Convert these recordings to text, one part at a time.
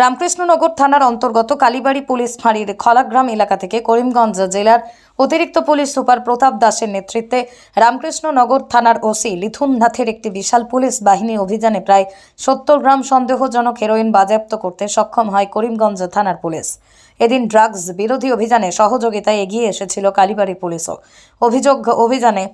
রামকৃষ্ণনগর থানার অন্তর্গত কালীবাড়ি পুলিশ ফাঁড়ির খলাগ্রাম এলাকা থেকে করিমগঞ্জ জেলার অতিরিক্ত পুলিশ সুপার প্রতাপ দাসের নেতৃত্বে রামকৃষ্ণনগর থানার ওসি লিথুন নাথের একটি বিশাল পুলিশ বাহিনী অভিযানে প্রায় সত্তর গ্রাম সন্দেহজনক হেরোইন বাজেয়াপ্ত করতে সক্ষম হয় করিমগঞ্জ থানার পুলিশ। এদিন ড্রাগস বিরোধী অভিযানে সহযোগিতায় এগিয়ে এসেছিল কালীবাড়ি পুলিশও। অভিযোগ, অভিযানে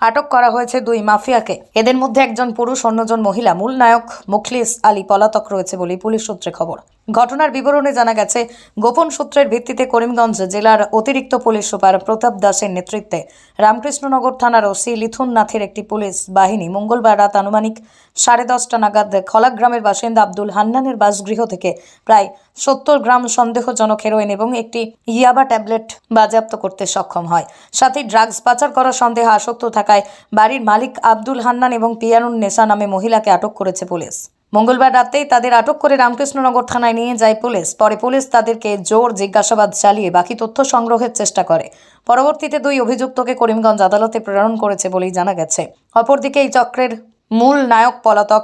আটক করা হয়েছে দুই মাফিয়াকে। এদের মধ্যে একজন পুরুষ, অন্যজন মহিলা। মূল নায়ক মুখলিস আলী পলাতক রয়েছে বলে পুলিশ সূত্রে খবর। ঘটনার বিবরণে জানা গেছে, গোপন সূত্রের ভিত্তিতে করিমগঞ্জ জেলার অতিরিক্ত পুলিশ সুপার প্রতাপ দাসের নেতৃত্বে রামকৃষ্ণনগর থানার ওসি লিথুন নাথের একটি পুলিশ বাহিনী মঙ্গলবার রাত আনুমানিক সাড়ে দশটা নাগাদ খলাগ্রামের বাসিন্দা আব্দুল হান্নানের বাসগৃহ থেকে প্রায় সত্তর গ্রাম সন্দেহজনক হেরোইন এবং একটি ইয়াবা ট্যাবলেট বাজেয়াপ্ত করতে সক্ষম হয়। সাথে ড্রাগস পাচার করার সন্দেহে আসক্ত থাকায় বাড়ির মালিক আব্দুল হান্নান এবং পিয়ানুন নেশা নামে মহিলাকে আটক করেছে পুলিশ। মঙ্গলবার রাতেই তাদের আটক করে রামকৃষ্ণনগর থানায় নিয়ে যায় পুলিশ। পরে পুলিশ তাদেরকে জোর জিজ্ঞাসাবাদ চালিয়ে বাকি তথ্য সংগ্রহের চেষ্টা করে। পরবর্তীতে দুই অভিযুক্তকে করিমগঞ্জ আদালতে প্রেরণ করেছে বলেই জানা গেছে। অপরদিকে এই চক্রের মূল নায়ক পলাতক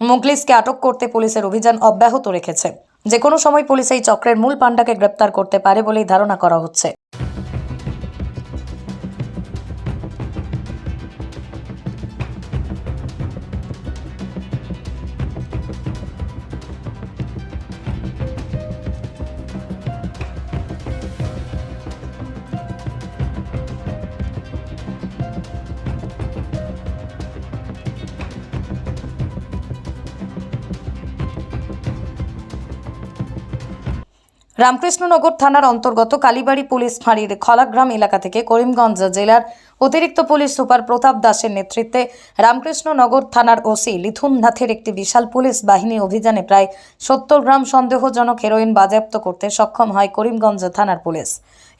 মুগলিসকে আটক করতে পুলিশের অভিযান অব্যাহত রেখেছে। যে কোনো সময় পুলিশ এই চক্রের মূল পাণ্ডাকে গ্রেপ্তার করতে পারে বলেই ধারণা করা হচ্ছে। রামকৃষ্ণনগর থানার অন্তর্গত কালীবাড়ি পুলিশ ফাঁড়ির খলাগ্রাম এলাকা থেকে করিমগঞ্জ জেলার অতিরিক্ত পুলিশ সুপার প্রতাপ দাসের নেতৃত্বে রামকৃষ্ণনগর থানার ওসি লিথুন নাথের একটি বিশাল পুলিশ বাহিনী অভিযানে প্রায় সত্তর গ্রাম সন্দেহজনক হেরোইন বাজেয়াপ্ত করতে সক্ষম হয় করিমগঞ্জ থানার পুলিশ।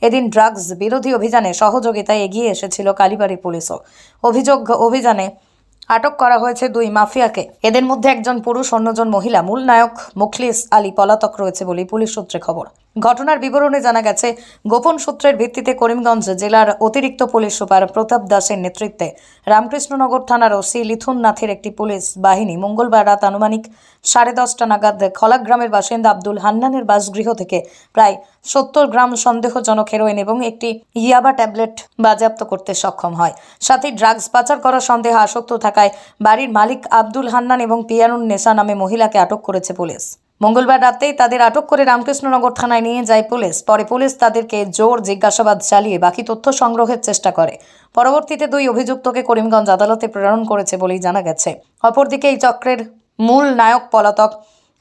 এদিন ড্রাগস বিরোধী অভিযানে সহযোগিতায় এগিয়ে এসেছিল কালীবাড়ি পুলিশও। অভিযোগ অভিযানে আটক করা হয়েছে দুই মাফিয়াকে। এদের মধ্যে একজন পুরুষ, অন্যজন মহিলা। মূল নায়ক মুখলিস আলী পলাতক রয়েছে বলে পুলিশ সূত্রে খবর। ঘটনার বিবরণে জানা গেছে, গোপন সূত্রের ভিত্তিতে করিমগঞ্জ জেলার অতিরিক্ত পুলিশ সুপার প্রতাপ দাসের নেতৃত্বে রামকৃষ্ণনগর থানার ওসি লিথুন নাথের একটি পুলিশ বাহিনী মঙ্গলবার রাত আনুমানিক সাড়ে দশটা নাগাদ খলাগ্রামের বাসিন্দা আব্দুল হান্নানের বাসগৃহ থেকে প্রায় সত্তর গ্রাম সন্দেহজনক হেরোইন এবং একটি ইয়াবা ট্যাবলেট বাজেয়াপ্ত করতে সক্ষম হয়। সাথে ড্রাগস পাচার করার সন্দেহে আসক্ত থাকায় বাড়ির মালিক আব্দুল হান্নান এবং পিয়ানুন নেশা নামে মহিলাকে আটক করেছে পুলিশ। মঙ্গলবার রাতেই তাদের আটক করে রামকৃষ্ণনগর থানায় নিয়ে যায় পুলিশ। পরে পুলিশ তাদেরকে জোর জিজ্ঞাসাবাদ চালিয়ে বাকি তথ্য সংগ্রহের চেষ্টা করে। পরবর্তীতে দুই অভিযুক্তকে করিমগঞ্জ আদালতে প্রেরণ করেছে বলেই জানা গেছে। অপরদিকে এই চক্রের মূল নায়ক পলাতক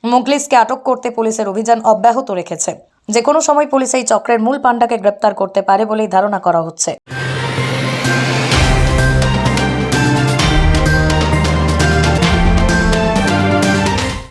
মুগলিসকে আটক করতে পুলিশের অভিযান অব্যাহত রেখেছে। যে কোনো সময় পুলিশ এই চক্রের মূল পাণ্ডাকে গ্রেপ্তার করতে পারে বলেই ধারণা করা হচ্ছে।